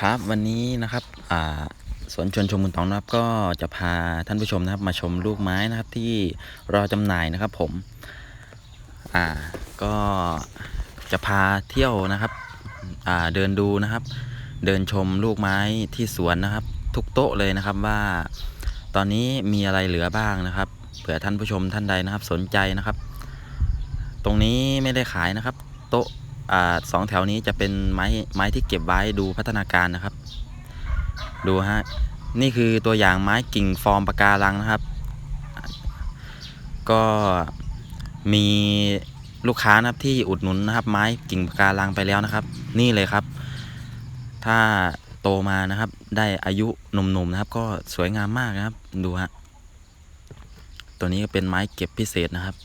ครับวันนี้นะครับอ่าสวนชวนชมมุนตองนะครับก็จะพาท่านผู้ชมนะครับมาชมลูกไม้นะครับที่รอจำหน่ายนะครับผมอ่าก็จะพาเที่ยวนะครับอ่าเดินดูนะครับ เดินชมลูกไม้ที่สวนนะครับ ทุกโต๊ะเลยนะครับว่า ตอนนี้มีอะไรเหลือบ้างนะครับเผื่อท่านผู้ชมท่านใดนะครับสนใจนะครับ ตรงนี้ไม่ได้ขายนะครับ โต๊ะ สองแถวนี้จะเป็นไม้ไม้ที่เก็บไว้ดูพัฒนาการนะครับ ดูฮะนี่คือตัวอย่างไม้กิ่งฟอร์มปะการังนะครับ ก็มีลูกค้านะครับที่อุดหนุนนะครับ ไม้กิ่งปะการังไปแล้วนะครับ นี่เลยครับ ถ้าโตมานะครับ ได้อายุหนุ่มๆนะครับ ก็สวยงามมากนะครับดูฮะตัวนี้ก็เป็นไม้เก็บพิเศษนะครับ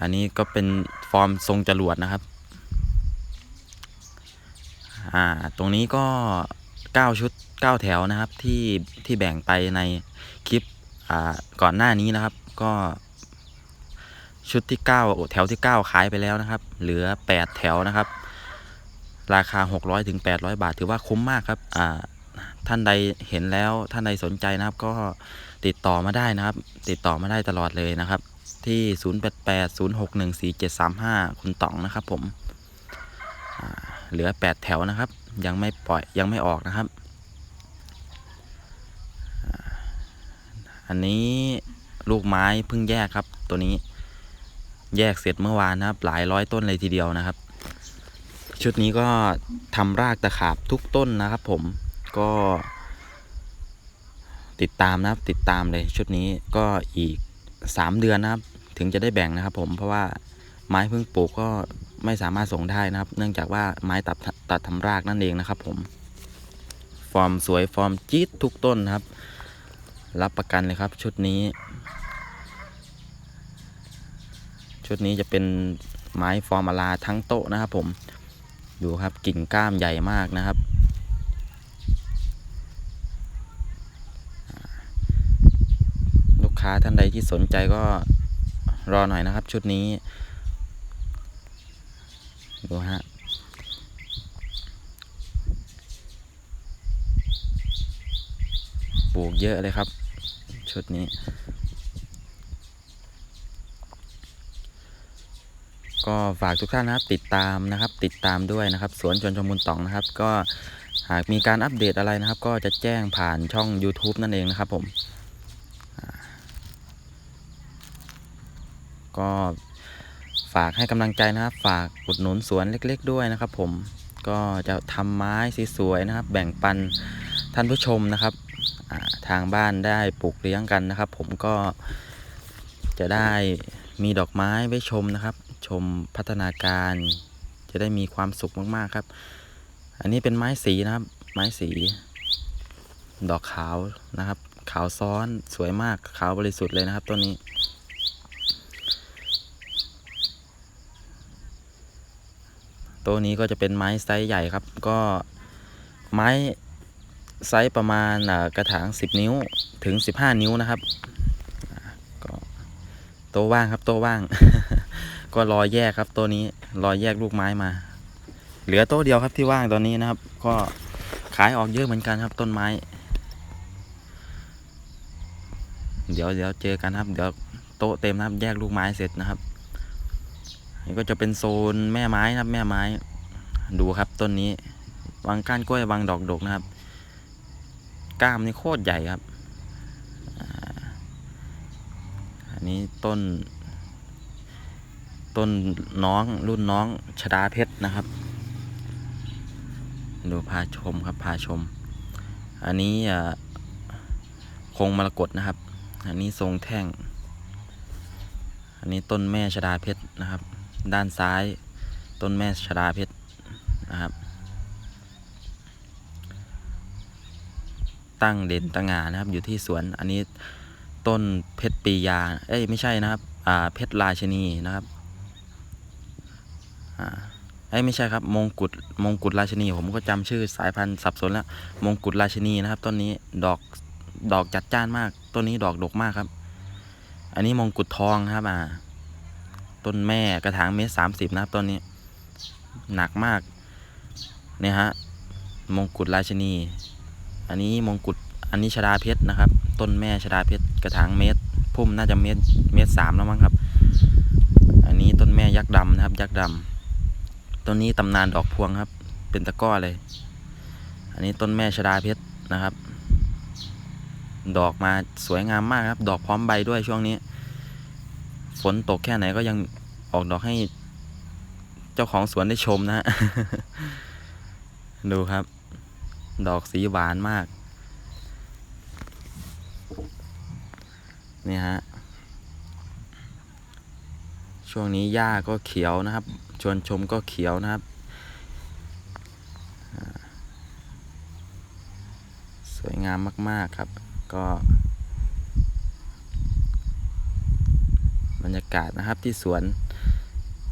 อันนี้ก็เป็นฟอร์มทรงจรวดนะครับ อ่าตรงนี้ก็ 9 ชุด 9 แถวนะครับที่ที่แบ่งไปในคลิปอ่าก่อนหน้านี้นะครับ ก็ชุดที่ 9 แถวที่ 9 ขายไปแล้วนะครับ เหลือ 8 แถวนะครับ ราคา 600ถึง800 บาท ถือว่าคุ้มมากครับอ่าท่านใดเห็นแล้วท่านใดสนใจนะครับ ก็ติดต่อมาได้นะครับ ติดต่อมาได้ตลอดเลยนะครับ ที่ 0880614735 คุณต๋องนะครับผม เหลือ8แถวนะครับ ยังไม่ปล่อยยังไม่ออกนะครับ อันนี้ลูกไม้เพิ่งแยกครับ ตัวนี้แยกเสร็จเมื่อวานนะครับ หลายร้อยต้นเลยทีเดียวนะครับ ชุดนี้ก็ทำรากตะขาบทุกต้นนะครับ ผมก็ติดตามนะครับติดตามเลยชุดนี้ก็อีก 3 เดือนนะครับ ถึงจะได้แบ่งนะครับ ผมเพราะว่าไม้เพิ่งปลูกก็ ไม่สามารถส่งได้นะครับ เนื่องจากว่าไม้ตัดตัดทำรากนั่นเองนะครับ ผม ฟอร์มสวยฟอร์มจี๊ดทุกต้นครับ รับประกันเลยครับ ชุดนี้ ชุดนี้จะเป็นไม้ฟอร์มาลาทั้งโต๊ะนะครับ ผมดูครับกิ่งก้ามใหญ่มากนะครับ ลูกค้าท่านใดที่สนใจก็รอหน่อยนะครับ ชุดนี้ ดูฮะปลูกเยอะเลยครับ ชุดนี้ ก็ฝากทุกท่านนะครับ ติดตามนะครับ ติดตามด้วยนะครับ สวนชวนชมบุญตองนะครับ ก็หากมีการอัปเดตอะไรนะครับ ก็จะแจ้งผ่านช่อง YouTube นั่นเองนะครับผมก็ ฝากให้กำลังใจนะครับ ฝากอุดหนุนสวนเล็ก ๆ ด้วยนะครับ ผมก็จะทำไม้สวยๆนะครับ แบ่งปันท่านผู้ชมนะครับทางบ้านได้ปลูกเลี้ยงกันนะครับ ผมก็จะได้มีดอกไม้ไว้ชมนะครับ ชมพัฒนาการจะได้มีความสุขมากๆครับ อันนี้เป็นไม้สีนะครับ ไม้สี ดอกขาวนะครับ ขาวซ้อนสวยมากขาวบริสุทธิ์เลยนะครับต้นนี้ ตัวนี้ก็จะเป็นไม้ไซส์ใหญ่ครับ ก็ไม้ไซส์ประมาณกระถาง 10 นิ้วถึง 15 นิ้วนะครับก็โตะว่างครับโตะว่าง ก็รอแยกครับตัวนี้รอแยกลูกไม้มา เหลือโต๊ะเดียวครับที่ว่างตอนนี้นะครับ ก็ขายออกเยอะเหมือนกันครับต้นไม้ เดี๋ยวเดี๋ยวเจอกันครับ เดี๋ยวโต๊ะเต็มนะครับ แยกลูกไม้เสร็จนะครับ นี่ก็จะเป็นโซนแม่ไม้ครับ แม่ไม้ ดูครับต้นนี้ วางก้านกล้วยวางดอกดกนะครับ ก้ามนี่โคตรใหญ่ครับ อันนี้ต้น ต้นน้องรุ่นน้องชดาเพชรนะครับ ดูพาชมครับพาชม อันนี้อ่าคงมรกตนะครับ อันนี้ทรงแท่ง อันนี้ต้นแม่ชดาเพชรนะครับ ด้านซ้าย ต้นแม่ชดาเพชรนะครับ ตั้งเด่นตะงานะครับ อยู่ที่สวนอันนี้ต้นเพชรปียา เอ้ยไม่ใช่นะครับ อ่าเพชรราชนีนะครับ อ่าเอ้ยไม่ใช่ครับ มงกุฎมงกุฎราชนี ผมก็จำชื่อสายพันธุ์สับสนแล้ว มงกุฎราชนีนะครับ ต้นนี้ดอกดอกจัดจ้านมาก ต้นนี้ดอกดกมากครับ อันนี้มงกุฎทองครับอ่า ต้นแม่กระถางเมตรสามสิบนะครับต้นนี้ หนักมากเนี่ยฮะมงกุฎราชินี อันนี้มงกุฎอันนี้ชดาเพชรนะครับ ต้นแม่ชดาเพชรกระถางเมตรพุ่มน่าจะเมตรเมตรสามแล้วมั้งครับ อันนี้ต้นแม่ยักษ์ดำนะครับ ยักษ์ดำต้นนี้ตำนานดอกพวงครับ เป็นตะก้อเลย อันนี้ต้นแม่ชดาเพชรนะครับ ดอกมาสวยงามมากครับ ดอกพร้อมใบด้วยช่วงนี้ ฝนตกแค่ไหนก็ยังออกดอกให้เจ้าของสวนได้ชมนะฮะ ดูครับ ดอกสีหวานมาก นี่ฮะ ช่วงนี้หญ้าก็เขียวนะครับ ชวนชมก็เขียวนะครับ สวยงามมาก ๆ ครับ ก็ บรรยากาศนะครับที่สวน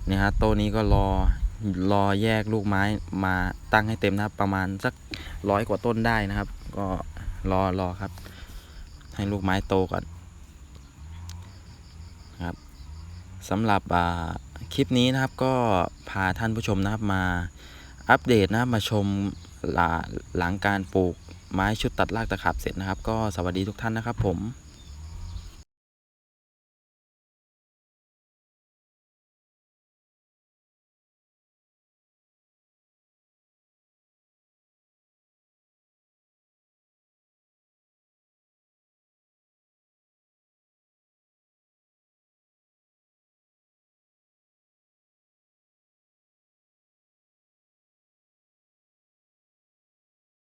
นี่ฮะโต๊ะนี้ก็รอรอแยกลูกไม้มาตั้งให้เต็มนะครับ ประมาณสักร้อยกว่าต้นได้นะครับ ก็รอรอครับ ให้ลูกไม้โตก่อนครับสำหรับอ่าคลิปนี้นะครับก็พาท่านผู้ชมนะครับมาอัปเดตนะครับมาชมหล,หลังการปลูกไม้ชุดตัดรากตะขับเสร็จนะครับ ก็สวัสดีทุกท่านนะครับผม